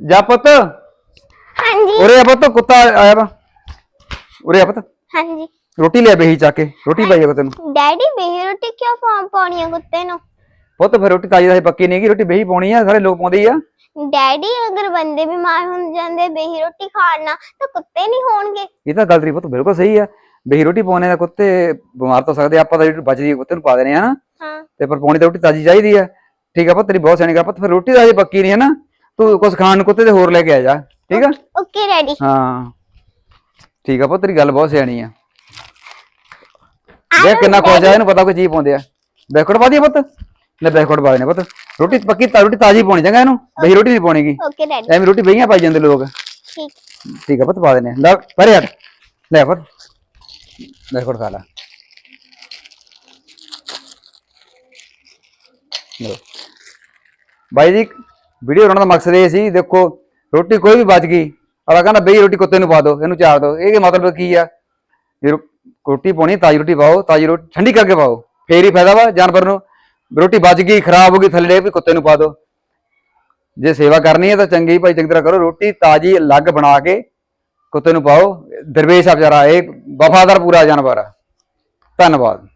ਜਾ ਪੁੱਤ। ਹਾਂਜੀ। ਉਰੇ ਆ ਪੁੱਤ ਕੁੱਤਾ ਆਇਆ ਵਾ। ਉਰੇ ਆ ਪੁੱਤ। ਹਾਂਜੀ। ਰੋਟੀ ਲੈ ਬੇਹੀ ਚੱਕ ਕੇ ਰੋਟੀ ਪਾਈ ਆ ਤੈਨੂੰ ਡੈਡੀ ਬੇਹੀ ਰੋਟੀ ਕਿਉਂ ਪਾ- ਪਾਉਣੀ ਆ ਕੁੱਤੇ ਨੂੰ? ਪੁੱਤ ਫਿਰ ਰੋਟੀ ਤਾਜੀ ਦਾ ਪੱਕੀ ਨਹੀਂ ਗੀ ਰੋਟੀ ਬੇਹੀ ਪਾਉਣੀ ਆ ਸਾਰੇ ਲੋਕ ਪਾਉਂਦੇ ਆ। ਡੈਡੀ ਅਗਰ ਬੰਦੇ ਬਿਮਾਰ ਹੋ ਜਾਂਦੇ ਬੇਹੀ ਰੋਟੀ ਖਾਣਾ ਤਾਂ ਕੁੱਤੇ ਨਹੀਂ ਹੋਣਗੇ। ਇਹ ਤਾਂ ਗੱਲ ਤੇਰੀ ਪੁੱਤ ਬਿਲਕੁਲ ਸਹੀ ਆ। ਬੇਹੀ ਰੋਟੀ ਪਾਉਣੇ ਦਾ ਕੁੱਤੇ ਬਿਮਾਰ ਤਾਂ ਸਕਦੇ ਆ, ਆਪਾਂ ਤਾਂ ਜਿਹੜੀ ਬਚਦੀ ਆ ਕੁੱਤੇ ਨੂੰ ਪਾ ਦੇਣੇ ਆ ਨਾ। ਹਾਂ। ਤੇ ਪਰ ਪਾਉਣੀ ਤਾਂ ਰੋਟੀ ਤਾਜੀ ਚਾਹੀਦੀ ਆ। ਠੀਕ ਆ ਪੁੱਤ ਤੇਰੀ ਬਹੁਤ ਸਿਆਣੀ ਗੱਲ ਪੁੱਤ ਫਿਰ ਰੋਟੀ ਤਾਂ ਹਜੇ ਪੱਕੀ ਨਹੀਂ ਹੈ ਨਾ। ਤੂੰ ਕੁਝ ਖਾਣ ਨੂੰ ਕੁੱਤੇ ਤੇ ਹੋਰ ਲੈ ਕੇ ਆ ਜਾ ਠੀਕ ਆ? Okay daddy. ਹਾਂ। ਠੀਕ ਆ ਪੁੱਤ ਤੇਰੀ ਗੱਲ ਬਹੁਤ ਸਿਆਣੀ ਆ। ਦੇਖ ਕਿੰਨਾ ਖੁਸ਼ ਆ ਇਹਨੂੰ ਪਤਾ ਕੋਈ ਚੀਜ਼ ਪਾਉਂਦੇ ਆ। ਬੈਕਵਰਡ ਪਾ ਦਈਏ ਪੁੱਤ? ਲੈ ਬੈਕਵਰਡ ਪਾ ਦੇਣੇ ਪੁੱਤ। ਰੋਟੀ ਪੱਕੀ ਤਾਂ ਰੋਟੀ ਤਾਜੀ ਪਾਉਣੀ ਚੰਗਾ ਇਹਨੂੰ? ਬਈ ਰੋਟੀ ਨਹੀਂ ਪਾਉਣੀਗੀ ਓਕੇ ਡੈਡੀ। ਐਵੇਂ ਰੋਟੀ ਬਈਆਂ ਪਾਈ ਜਾਂਦੇ ਲੋਕ। ਠੀਕ। ਠੀਕ ਆ ਪੁੱਤ ਪਾ ਦੇਣੇ ਲੈ ਪਰੇ ਹਟ। ਲੈ ਪੁੱਤ। ਬੈਕਵਰਡ ਖਾ ਲਾ। ਬਾਈ ਜੀ ਵੀਡੀਓ ਬਣਾਉਣ ਦਾ ਮਕਸਦ ਇਹ ਸੀ, ਦੇਖੋ, ਰੋਟੀ ਕੋਈ ਵੀ ਬਚ ਗਈ, ਅਗਲਾ ਕਹਿੰਦਾ, ਬਈ ਰੋਟੀ ਕੁੱਤੇ ਨੂੰ ਪਾ ਦਿਓ, ਇਹਨੂੰ ਚਾਰ ਦਿਓ। ਇਹ ਮਤਲਬ ਕੀ ਆ? ਜੇ ਰੋਟੀ ਪਾਉਣੀ ਤਾਜੀ ਰੋਟੀ ਪਾਓ, ਤਾਜੀ ਰੋਟੀ ਠੰਡੀ ਕਰਕੇ ਪਾਓ, ਫੇਰ ਹੀ ਫਾਇਦਾ ਵਾ ਜਾਨਵਰ ਨੂੰ। ਰੋਟੀ ਬਚ ਗਈ, ਖਰਾਬ ਹੋ ਗਈ ਥੱਲੇ ਡੇ ਵੀ ਕੁੱਤੇ ਨੂੰ ਪਾ ਦਿਓ। ਜੇ ਸੇਵਾ ਕਰਨੀ ਹੈ ਤਾਂ ਚੰਗੀ, ਭਾਈ ਚੰਗੀ ਤਰ੍ਹਾਂ ਕਰੋ, ਰੋਟੀ ਤਾਜੀ ਅਲੱਗ ਬਣਾ ਕੇ ਕੁੱਤੇ ਨੂੰ ਪਾਓ। ਦਰਵੇਸ਼ ਆ ਵਿਚਾਰਾ, ਇਹ ਵਫਾਦਾਰ ਪੂਰਾ ਜਾਨਵਰ ਆ। ਧੰਨਵਾਦ।